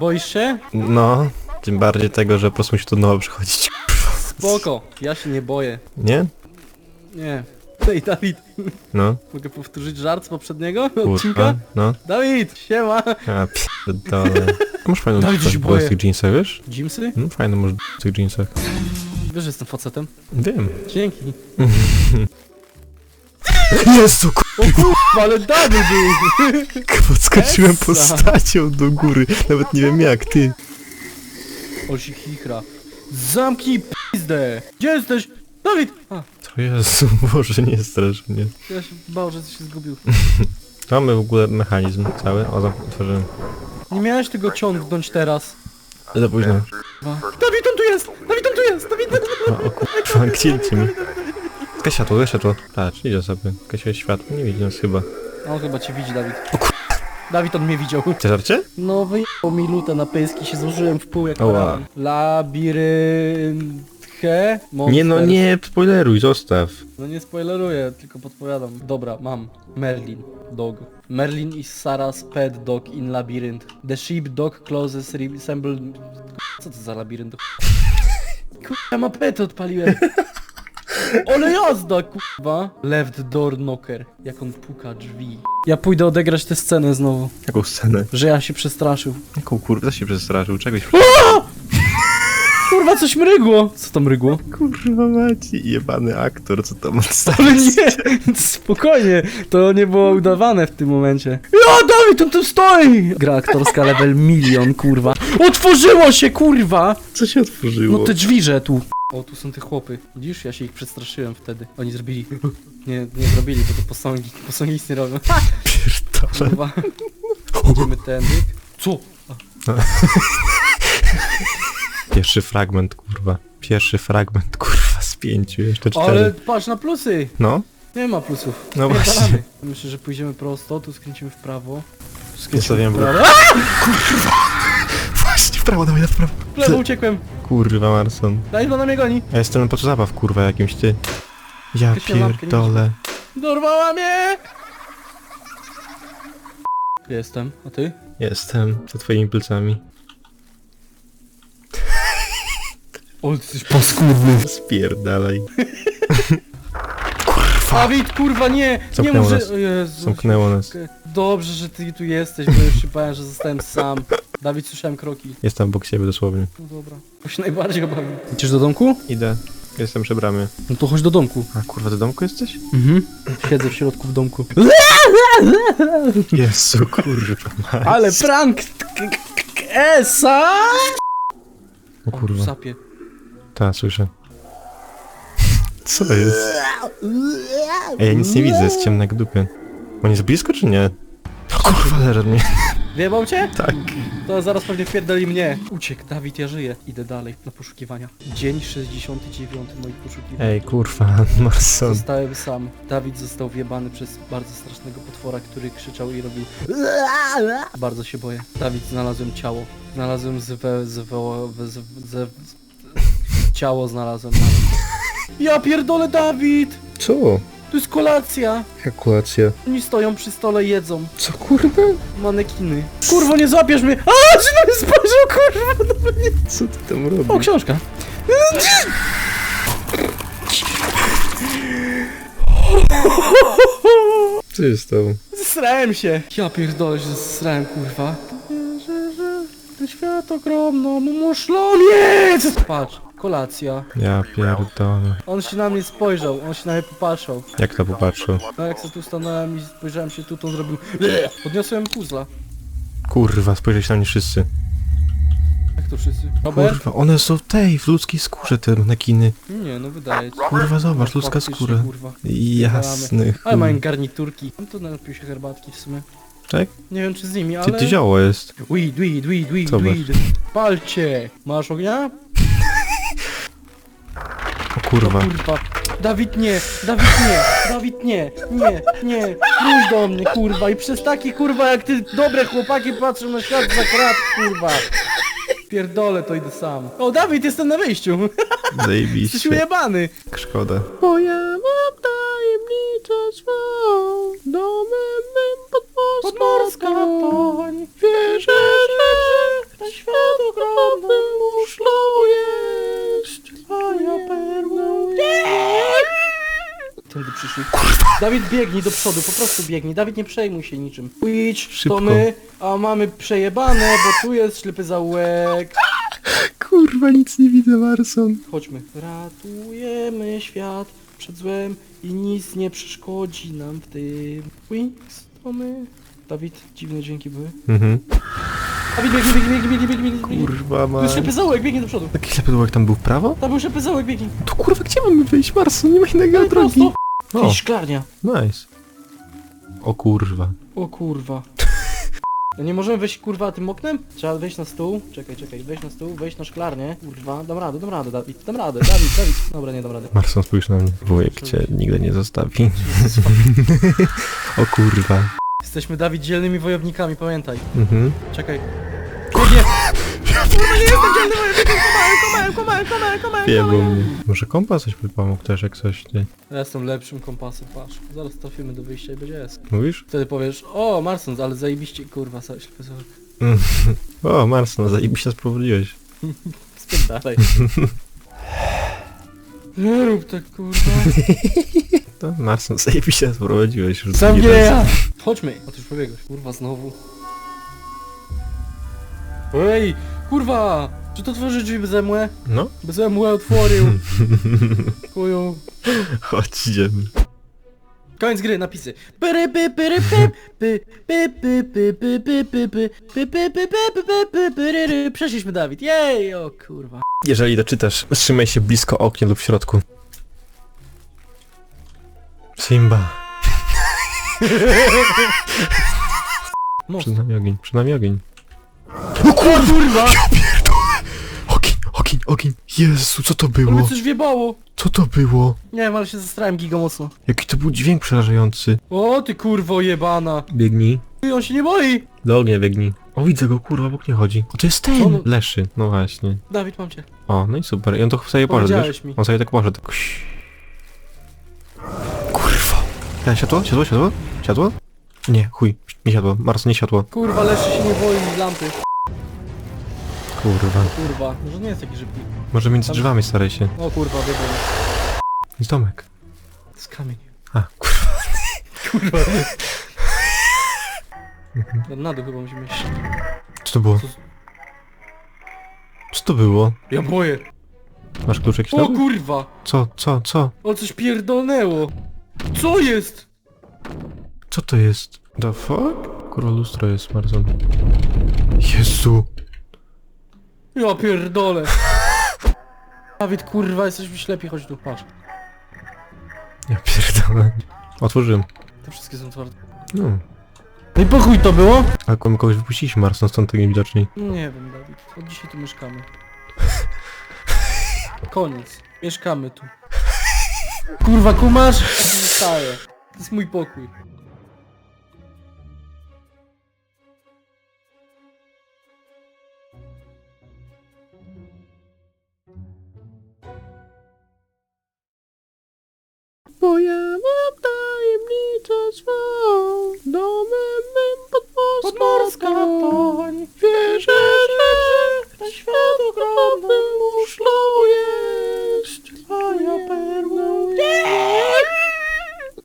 Boisz się? No, tym bardziej tego, że po prostu musi tu nowo przychodzić. Spoko, ja się nie boję. Nie? Nie. Ej, Dawid, No, mogę powtórzyć żart z poprzedniego kurwa, odcinka? no. Dawid, siema! A pierdolę. Masz fajną Dawid, się w tych jeansach, wiesz? Jimsy? No fajną masz w tych jeansach. Wiesz, że jestem facetem? Wiem. Dzięki. Jezu, O ale Dawid był! podskoczyłem Essa. postacią do góry. Nawet nie wiem jak, ty. O się chichra. Zamknij pizdę! Gdzie jesteś? Dawid! A, To Jezu, Boże, nie strasz mnie. ja się bał, że coś się zgubił. Mamy w ogóle mechanizm cały. O, zam- otworzyłem. Nie miałeś tego ciągnąć teraz. Za późno. Dawid, on tu jest! Dawid, on tu jest! Dawid, O, o kurwa, gdzie lecimy? Zgaś światło, zgaś światło. Patrz, idzie sobie. Zgasiłeś światło, nie widzi nas chyba. On chyba cię widzi, Dawid. Dawid, on mnie widział. Chcesz żarcie? No wyjechał mi lutę na pyski, się złożyłem w pół jak Oła. parawan. Labirynthe Nie no, nie spoileruj, zostaw. No nie spoileruję, tylko podpowiadam. Dobra, mam. Merlin. Dog. Merlin is Sarah's pet dog in labyrinth. The sheep dog closes resemble... Co to za labirynt? Kurwa, mapetę odpaliłem. Ale jazda, kurwa. Left door knocker. Jak on puka drzwi. Ja pójdę odegrać tę scenę znowu. Jaką scenę? Że ja się przestraszył. Jaką kurwa się przestraszył? Czegoś Kurwa, coś mrygło. Co to mrygło? Kurwa maci, jebany aktor, co to ma Ale nie, spokojnie, to nie było udawane w tym momencie. Ja, Dawid, on tu stoi! Gra aktorska level milion, kurwa. Otworzyło się, kurwa! Co się otworzyło? No te drzwiże tu. O, tu są te chłopy. Widzisz, ja się ich przestraszyłem wtedy. Oni zrobili... Nie, nie zrobili, bo to posągi. Posągi nic nie robią. Pierdolę. kurwa. Idziemy tędy. Co? Pierwszy fragment, kurwa. Pierwszy fragment, kurwa, z pięciu, jeszcze cztery. Ale patrz na plusy! No, Nie ma plusów. no właśnie. Myślę, że pójdziemy prosto, tu skręcimy w prawo. Skręcimy w blok. prawo. Prawo, dawaj, w prawo. W lewo uciekłem. Kurwa, Marson. Daj, bo na mnie goni. Ja jestem po co zabaw, kurwa, jakimś ty. Ja Jakaś mapkę, nie pierdolę. Dorwała mnie! Jestem, a ty? Jestem za twoimi plecami. O, ty jesteś paskudny. Spierdalaj. Dawid, kurwa, nie! Nie Zamknęło nas. O Jezu. Zamknęło nas. Dobrze, że ty tu jesteś, bo już się bałem, że zostałem sam. Dawid, słyszałem kroki. Jestem obok siebie dosłownie. No dobra. To się najbardziej obawiam. Idziesz do domku? Idę. Jestem przy bramie. No to chodź do domku. A kurwa, do domku jesteś? Mhm. Siedzę w środku w domku. Jezu, kurwa. mać. Ale prank! Esa! O kurwa. Sapie. Ta, słyszę. Co jest? Ej, ja nic nie widzę, jest ciemno jak dupie. On jest blisko czy nie? O kurwa, od mnie. Wjebał cię? Tak. To zaraz pewnie wpierdoli mnie. Uciekł, Dawid, ja żyję. Idę dalej na poszukiwania. Dzień 69 moich poszukiwań. Ej, kurwa, Marson. Zostałem sam. Dawid został wjebany przez bardzo strasznego potwora, który krzyczał i robił Bardzo się boję. Dawid, znalazłem ciało. Znalazłem zwe... zwe... z- z- Ciało znalazłem. Ja pierdolę, Dawid! Co? To jest kolacja! Kalkulacja. Oni stoją przy stole, jedzą. Co kurwa? Manekiny. Kurwo, nie złapiesz mnie! A, czy mnie spojrzał, kurwa! No nie. Co ty tam robisz? O, książka. Co jest to? Zesrałem się. Ja pierdolę, że zesrałem, kurwa. Ten świat ogromną muszlomiec! Patrz, kolacja. Ja pierdolę. On się na mnie spojrzał, on się na mnie popatrzał. Jak to popatrzył? No jak sobie tu stanąłem i spojrzałem się tu, to on zrobił! Podniosłem puzla. Kurwa, spojrzeć na mnie wszyscy. Jak to wszyscy? Robert? Kurwa, one są tej, w ludzkiej skórze te manekiny. Nie, no wydaje ci. Kurwa, zobacz, ludzka Faktycznie, skóra. Kurwa. Jasny. Ale mają garniturki. On tu napił się herbatki w sumie. Tak? Nie wiem czy z nimi, Ty, ale... ty zioło jest. Weed, weed, weed, weed, Zobacz. weed. Palcie! Masz ognia? O kurwa. Kurwa. Dawid nie, Dawid nie, Dawid nie, nie, nie, wróć do mnie kurwa i przez takie kurwa jak ty dobre chłopaki patrzą na świat za krat kurwa. Pierdolę to idę sam. O Dawid jestem na wyjściu, jesteś Zajebiście. ujebany. Szkoda. Bo ja mam tajemnicę swą, domem mym pod podmorska poń. Wierzę, Dawid biegnij do przodu, po prostu biegnij. Dawid nie przejmuj się niczym. Idź, Szybko. to my, a mamy przejebane, bo tu jest ślepy zaułek. Kurwa, nic nie widzę, Marson. Chodźmy. Ratujemy świat przed złem i nic nie przeszkodzi nam w tym. Wings, to my. Dawid, dziwne dźwięki były. Mhm. Dawid, biegnij, biegnij, biegnij, biegnij, biegnij, biegnij. Kurwa, Tu ma... jest ślepy zaułek, biegnij do przodu. Taki ślepy dołek tam był w prawo? Tam był ślepy zaułek, biegnij. To kurwa, gdzie mamy wyjść, Marson? Nie ma innego drogi. prosto. O, Ej, szklarnia. nice. O kurwa. O kurwa. No nie możemy wejść kurwa tym oknem? Trzeba wejść na stół. Czekaj, czekaj, wejść na stół, wejść na szklarnię. Kurwa, dam radę, dam radę, Dawid, dam radę, Dawid, Dawid. Dobra, nie dam rady. Marson, spójrz na mnie. Wujek cię nigdy nie zostawi. O kurwa. Jesteśmy Dawid dzielnymi wojownikami, pamiętaj. Mhm. Czekaj. Kurwa, nie jestem dzielnym wojownikiem, komałem, komałem, komałem, komałem, komałem, Wielu komałem. mnie. Może kompas coś by pomógł też, jak coś, ty. Ja jestem lepszym kompasem, patrz. Zaraz trafimy do wyjścia i będzie jest. Mówisz? Wtedy powiesz, o Marsons, ale zajebiście, kurwa, sa- ślepy zaułek. O, Marson, zajebiście sprowadziłeś. Spierdalaj. Nie rób tak, kurwa. To Marson, zajebiście sprowadziłeś. już Sam drugi nie raz. ja! Chodźmy! A ty już pobiegłeś. Kurwa, znowu. Ej! Kurwa! Czy to tworzy drzwi mnie? No, mnie otworzył. Chuju. chodź, idziemy. Koniec gry, napisy. Pyry, py, pyry, py, py, py, py, py, py, py, py, py, py, py, py, py, py, py, py, pyryry. Przeszliśmy, Dawid. Jej! O kurwa. Jeżeli doczytasz, trzymaj się blisko okien lub w środku. Simba. Most. Przed nami ogień, przed nami ogień. O kurwa! Ogień, ogień, ogień. Jezu, co to To mnie było? coś wiebało. Co to było? Nie wiem, ale się zastrałem giga mocno. Jaki to był dźwięk przerażający. O ty kurwo jebana. Biegnij. Ty, on się nie boi. Do ognia biegnij. O, widzę go, kurwa, obok nie chodzi. O, to jest Co ten! on- Leszy, no właśnie. Dawid, mam cię. O, no i super. I on to sobie poszedł, Powiedziałeś wiesz? mi. On sobie tak poszedł. Kurwa. Ja, światło? Światło? Światło? Światło? Nie, chuj. Nie światło. Mars, nie światło. Kurwa, Leszy się nie boi lampy. Kurwa. Kurwa, może nie jest taki szybki. Może między Tam- drzewami staraj się. O kurwa, wiedzą. Jest domek. To jest kamień. A, kurwa. Kurwa. Na dół chyba musimy iść. Co to było? Co to było? Ja boję. Masz klucz jakiś O nowy? kurwa! Co, co, co? O coś pierdolnęło. Co jest? Co to jest? The fuck? Kurwa lustro jest, Marzon. Jezu. Ja pierdolę. Dawid, kurwa, jesteśmy ślepi, chodź tu, patrz. Ja pierdolę. Otworzyłem. Te wszystkie są twarde. No. No i po chuj to było? Ale komu- kogoś wypuściliśmy, Marson, stąd tego widoczniej. Nie wiem, Dawid. Od dzisiaj tu mieszkamy. Koniec. Mieszkamy tu. Kurwa, kumasz? Zostaję. To jest mój pokój. Bo ja mam tajemnicę swą, domem mym Podmorska toń. Wierzę, że Ten świat ogromny